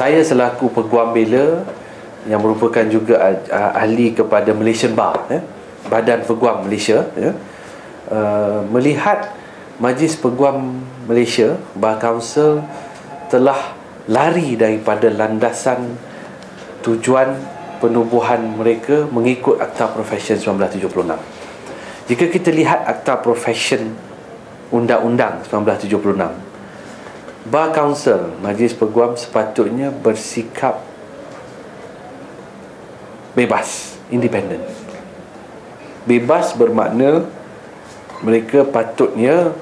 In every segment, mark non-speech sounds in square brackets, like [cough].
saya selaku peguam bela yang merupakan juga ahli kepada Malaysian Bar ya, Badan Peguam Malaysia ya, uh, melihat Majlis Peguam Malaysia Bar Council telah lari daripada landasan tujuan penubuhan mereka mengikut Akta Profession 1976. Jika kita lihat Akta Profession Undang-Undang 1976 Bar Council Majlis Peguam sepatutnya bersikap bebas, independen. Bebas bermakna mereka patutnya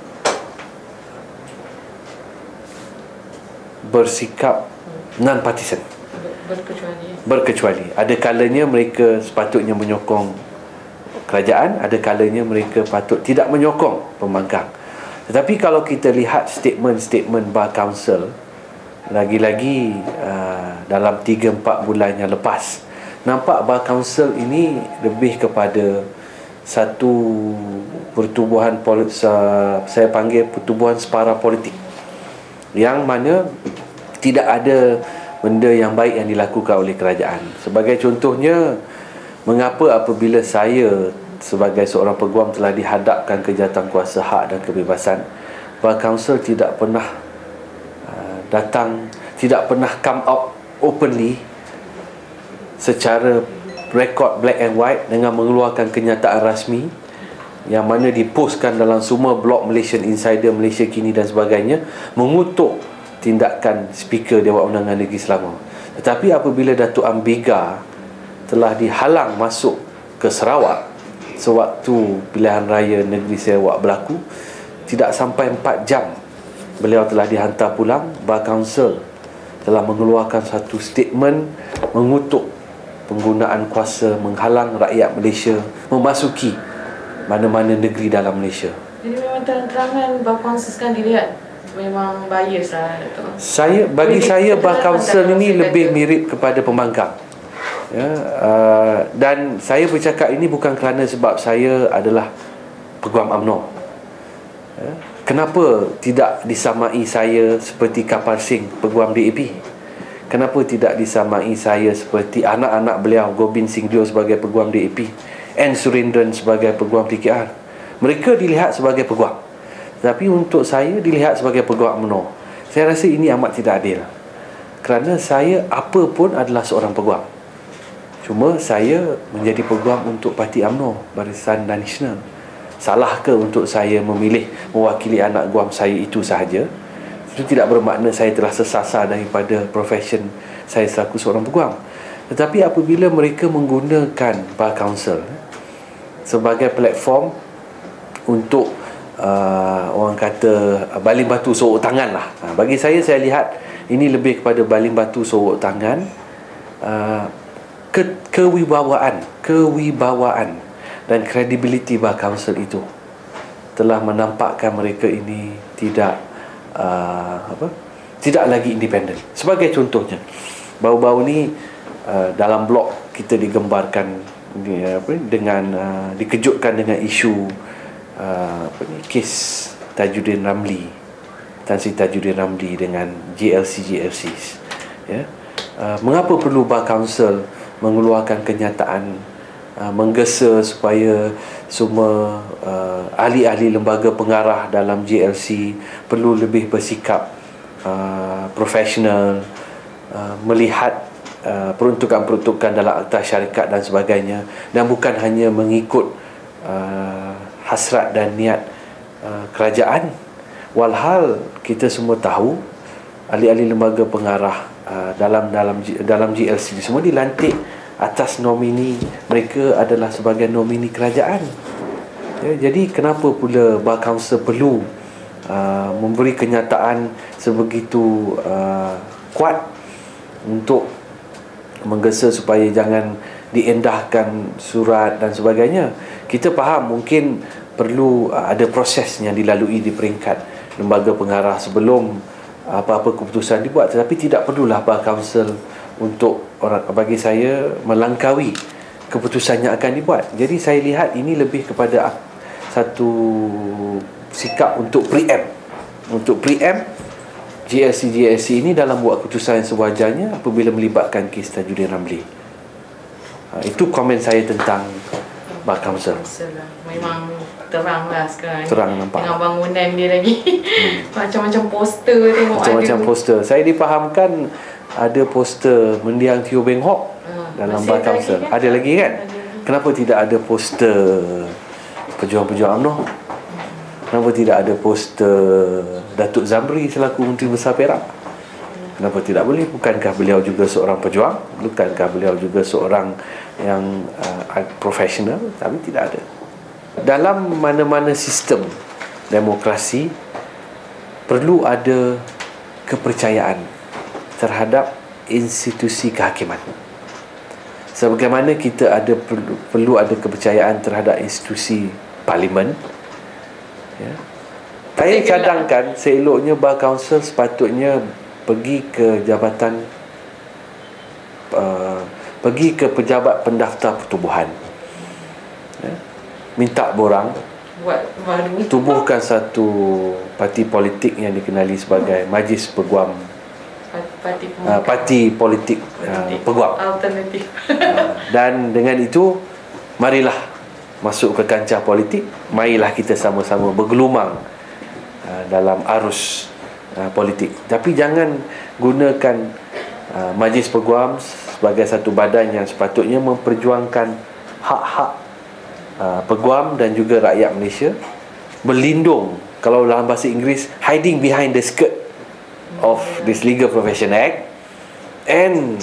bersikap non partisan. Berkecuali. Berkecuali. Ada kalanya mereka sepatutnya menyokong kerajaan, ada kalanya mereka patut tidak menyokong pembangkang. Tetapi kalau kita lihat statement-statement Bar Council lagi-lagi uh, dalam 3-4 bulan yang lepas nampak Bar Council ini lebih kepada satu pertubuhan politik, saya panggil pertubuhan separa politik yang mana tidak ada benda yang baik yang dilakukan oleh kerajaan. Sebagai contohnya mengapa apabila saya sebagai seorang peguam telah dihadapkan ke kuasa hak dan kebebasan Bar Council tidak pernah uh, datang tidak pernah come out openly secara rekod black and white dengan mengeluarkan kenyataan rasmi yang mana dipostkan dalam semua blog Malaysian Insider Malaysia Kini dan sebagainya mengutuk tindakan speaker Dewan Undangan Negeri Selangor tetapi apabila Datuk Ambiga telah dihalang masuk ke Sarawak sewaktu pilihan raya negeri Sarawak berlaku tidak sampai 4 jam beliau telah dihantar pulang Bar Council telah mengeluarkan satu statement mengutuk penggunaan kuasa menghalang rakyat Malaysia memasuki mana-mana negeri dalam Malaysia. Jadi memang terang-terangan Bar Council sekarang dilihat memang bias lah saya bagi saya Bar Council ini lebih mirip kepada pembangkang. Ya uh, dan saya bercakap ini bukan kerana sebab saya adalah peguam UMNO. Ya, kenapa tidak disamai saya seperti Kapal Singh peguam DAP kenapa tidak disamai saya seperti anak-anak beliau Gobin Singh Dio sebagai peguam DAP N Surendran sebagai peguam PKR mereka dilihat sebagai peguam tapi untuk saya dilihat sebagai peguam UMNO saya rasa ini amat tidak adil. Kerana saya apa pun adalah seorang peguam. Cuma saya menjadi peguam untuk parti UMNO Barisan Nasional. Salah ke untuk saya memilih mewakili anak guam saya itu sahaja? Itu tidak bermakna saya telah sesasar daripada profession saya selaku seorang peguam. Tetapi apabila mereka menggunakan Bar Council Sebagai platform untuk uh, orang kata uh, baling batu sorok tangan lah. Uh, Bagi saya saya lihat ini lebih kepada baling batu sorok tangan. Uh, ke, kewibawaan kewibawaan dan kredibiliti Bar Council itu telah menampakkan mereka ini tidak uh, apa tidak lagi independen sebagai contohnya bau-bau ni uh, dalam blog kita digembarkan apa dengan uh, dikejutkan dengan isu uh, apa ni kes Tajuddin Ramli Tan Sri Tajuddin Ramli dengan GLC GLC ya. Uh, mengapa perlu Bar Council mengeluarkan kenyataan uh, menggesa supaya semua uh, ahli-ahli lembaga pengarah dalam GLC perlu lebih bersikap uh, profesional uh, melihat uh, peruntukan-peruntukan dalam akta syarikat dan sebagainya dan bukan hanya mengikut uh, hasrat dan niat uh, kerajaan. Walhal kita semua tahu ahli-ahli lembaga pengarah uh, dalam dalam dalam GLC semua dilantik atas nomini mereka adalah sebagai nomini kerajaan. Ya, jadi kenapa pula Bar Council perlu uh, memberi kenyataan sebegitu uh, kuat untuk menggesa supaya jangan diendahkan surat dan sebagainya kita faham mungkin perlu uh, ada proses yang dilalui di peringkat lembaga pengarah sebelum apa-apa keputusan dibuat tetapi tidak perlulah Bar Council untuk orang bagi saya melangkaui keputusan yang akan dibuat. Jadi saya lihat ini lebih kepada satu sikap untuk preempt. Untuk preempt GSC GSC ini dalam buat keputusan yang sewajarnya apabila melibatkan kes Tajuddin Ramli. Ha, itu komen saya tentang Bar Council. Lah. Memang terang lah sekarang Terang nampak Dengan bangunan dia lagi hmm. [laughs] Macam-macam poster tengok Macam-macam poster Saya dipahamkan Ada poster Mendiang Tio Beng Hock hmm. Dalam Bar Council kan? Ada lagi kan? Ada. Kenapa tidak ada poster Pejuang-pejuang UMNO? Kenapa tidak ada poster Datuk Zamri selaku Menteri Besar Perak? Kenapa tidak boleh? Bukankah beliau juga seorang pejuang? Bukankah beliau juga seorang yang uh, profesional? Tapi tidak ada. Dalam mana-mana sistem demokrasi perlu ada kepercayaan terhadap institusi kehakiman. Sebagaimana kita ada perlu, perlu ada kepercayaan terhadap institusi parlimen, ya. Saya cadangkan seeloknya Bar Council sepatutnya pergi ke jabatan uh, pergi ke pejabat pendaftar pertubuhan. Ya. Minta borang tubuhkan satu parti politik yang dikenali sebagai Majlis Peguam parti, uh, parti politik, uh, peguam alternatif uh, dan dengan itu marilah masuk ke kancah politik marilah kita sama-sama bergelumang uh, dalam arus uh, politik. Tapi jangan gunakan uh, majlis peguam sebagai satu badan yang sepatutnya memperjuangkan hak-hak uh, peguam dan juga rakyat Malaysia berlindung kalau dalam bahasa Inggeris hiding behind the skirt of this legal profession act and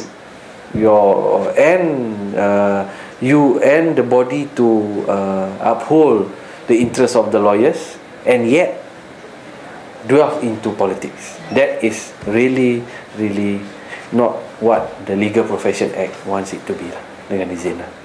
your and uh, you and the body to uh, uphold the interests of the lawyers and yet delve into politics. That is really really not what the legal profession act wants it to be lah dengan izin lah